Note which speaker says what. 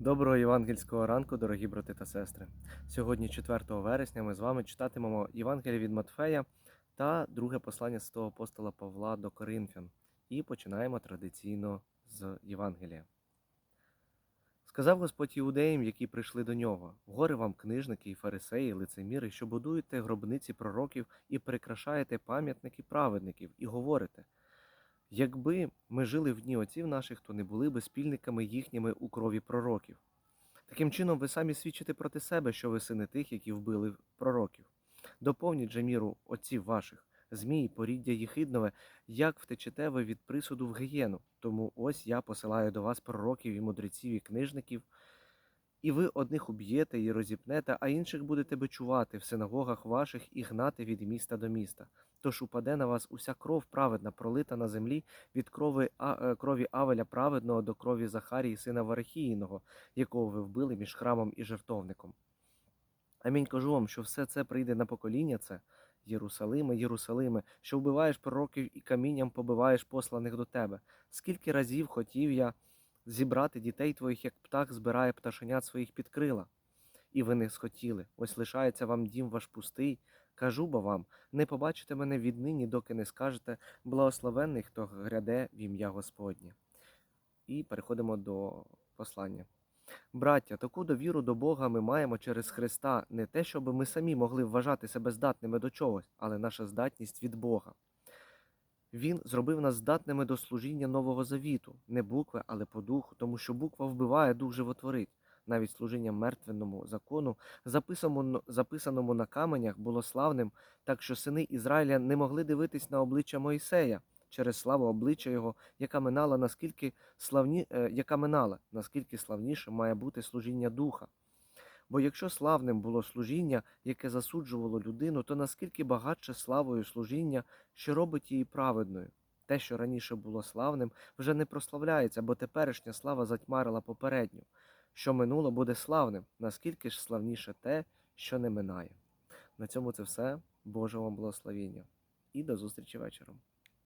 Speaker 1: Доброго євангельського ранку, дорогі брати та сестри. Сьогодні, 4 вересня, ми з вами читатимемо Євангеліє від Матфея та друге послання святого апостола Павла до Коринфян. І починаємо традиційно з Євангелія. Сказав Господь іудеям, які прийшли до нього: Горе вам, книжники і фарисеї, лицеміри, що будуєте гробниці пророків і прикрашаєте пам'ятники праведників, і говорите. Якби ми жили в дні отців наших, то не були би спільниками їхніми у крові пророків. Таким чином, ви самі свідчите проти себе, що ви сини тих, які вбили пророків. Доповніть же міру отців ваших, змій, поріддя їхиднове, як втечете ви від присуду в гієну. Тому ось я посилаю до вас пророків і мудреців і книжників, і ви одних уб'єте і розіпнете, а інших будете бичувати в синагогах ваших і гнати від міста до міста. Тож упаде на вас уся кров праведна, пролита на землі від крови, а, е, крові Авеля праведного до крові Захарії, сина Варахіїного, якого ви вбили між храмом і жертовником. Амінь кажу вам, що все це прийде на покоління це, Єрусалиме, Єрусалиме, що вбиваєш пророків і камінням побиваєш посланих до тебе. Скільки разів хотів я зібрати дітей твоїх, як птах збирає пташенят своїх під крила. І ви не схотіли, ось лишається вам дім ваш пустий. Кажу бо вам, не побачите мене віднині, доки не скажете благословенний, хто гряде в ім'я Господнє. І переходимо до послання. Браття, таку довіру до Бога ми маємо через Христа, не те, щоб ми самі могли вважати себе здатними до чогось, але наша здатність від Бога. Він зробив нас здатними до служіння Нового Завіту, не букви, але по духу, тому що буква вбиває, дух животворить. Навіть служіння мертвенному закону, записаному, записаному на каменях, було славним, так що сини Ізраїля не могли дивитись на обличчя Моїсея через славу обличчя його, яка минала, наскільки славні, е, яка минала, наскільки славніше має бути служіння духа. Бо якщо славним було служіння, яке засуджувало людину, то наскільки багатше славою служіння, що робить її праведною. Те, що раніше було славним, вже не прославляється, бо теперішня слава затьмарила попередню. Що минуло буде славним, наскільки ж славніше те, що не минає. На цьому це все. Божого вам благословіння. І до зустрічі вечором.